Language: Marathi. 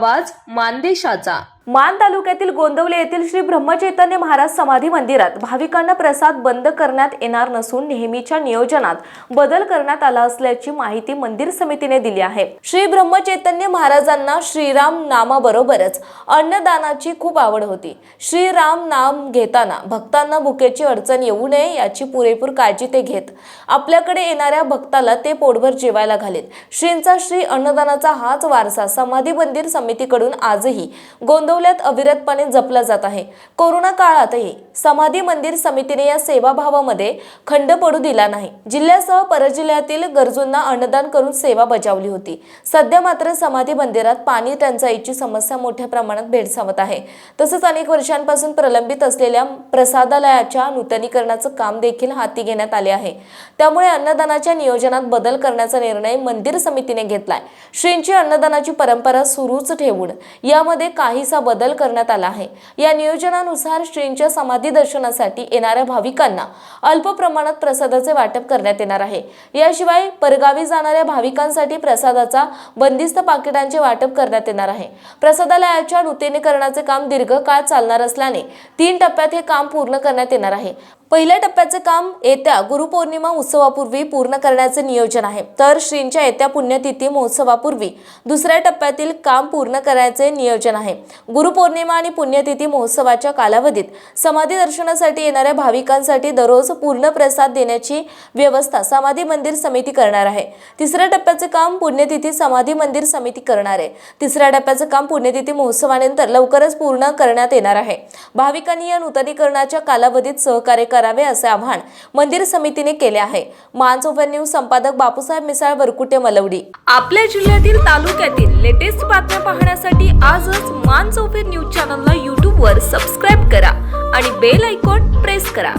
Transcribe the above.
आवाज मानदेशाचा. मान तालुक्यातील गोंदवले येथील श्री ब्रह्मचैतन्य महाराज समाधी मंदिरात भाविकांना प्रसाद बंद करण्यात येणार नसून नेहमीच्या नियोजनात बदल करण्यात आला असल्याची माहिती मंदिर समितीने दिली आहे. श्री ब्रह्मचैतन्य महाराजांना श्रीराम नामाबरोबरच अन्नदानाची खूप आवड होती. श्रीराम नाम घेताना भक्तांना भुकेची अडचण येऊ नये याची पुरेपूर काळजी ते घेत आपल्याकडे येणाऱ्या भक्ताला ते पोटभर जेवायला घालेत. श्रींचा श्री अन्नदानाचा हाच वारसा समाधी मंदिर समितीकडून आजही गोंदवल्यात अविरतपणे जपला जात आहे. कोरोना काळातही समाधी मंदिर समितीने या सेवाभावामध्ये खंड पडू दिला नाही. जिल्ह्यासह परजिल्ह्यातील गरजूंना अन्नदान करून सेवा बजावली होती. सध्या मात्र समाधी मंदिरात पाणी टंचाईची समस्या मोठ्या प्रमाणात भेडसावत आहे. तसंच अनेक वर्षांपासून प्रलंबित असलेल्या प्रसादालयाच्या नूतनीकरणाचं काम देखील हाती घेण्यात आले आहे. त्यामुळे अन्नदानाच्या नियोजनात बदल करण्याचा निर्णय मंदिर समितीने घेतलाय. श्रींची अन्नदानाची परंपरा सुरूच ठेवून यामध्ये काहीसा बदल करण्यात आला आहे. या नियोजनानुसार श्रींच्या समाधी दर्शनासाठी येणाऱ्या भाविकांना अल्प प्रमाणात प्रसादाचे वाटप करण्यात येणार आहे. याशिवाय परगावी जाणाऱ्या भाविकांसाठी प्रसादाचा बंदिस्त पाकिटांचे वाटप करण्यात येणार आहे. प्रसादालयाच्या नूतनीकरणाचे काम दीर्घकाळ चालणार असल्याने तीन टप्प्यात हे काम पूर्ण करण्यात येणार आहे. पहिल्या टप्प्याचे काम येत्या गुरुपौर्णिमा उत्सवापूर्वी पूर्ण करण्याचे नियोजन आहे. तर श्रींच्या येत्या पुण्यतिथी महोत्सवापूर्वी दुसऱ्या टप्प्यातील काम पूर्ण करायचे नियोजन आहे. गुरुपौर्णिमा आणि पुण्यतिथी महोत्सवाच्या कालावधीत समाधी दर्शनासाठी येणाऱ्या भाविकांसाठी दररोज पूर्ण प्रसाद देण्याची व्यवस्था समाधी मंदिर समिती करणार आहे. तिसऱ्या टप्प्याचे काम पुण्यतिथी समाधी मंदिर समिती करणार आहे. तिसऱ्या टप्प्याचं काम पुण्यतिथी महोत्सवानंतर लवकरच पूर्ण करण्यात येणार आहे. भाविकांनी या नूतनीकरणाच्या कालावधीत सहकार्य करावे असे आवाहन मंदिर समितीने केले आहे. मानसोफर न्यूज संपादक बापूसाहेब मिसाळ वरकुटे मलवडी. आपल्या जिल्ह्यातील तालुक्यातील लेटेस्ट बातम्या पाहण्या आजच मान चौफेर न्यूज चॅनलला यूट्यूबवर सबस्क्राईब करा आणि बेल आयकॉन प्रेस करा.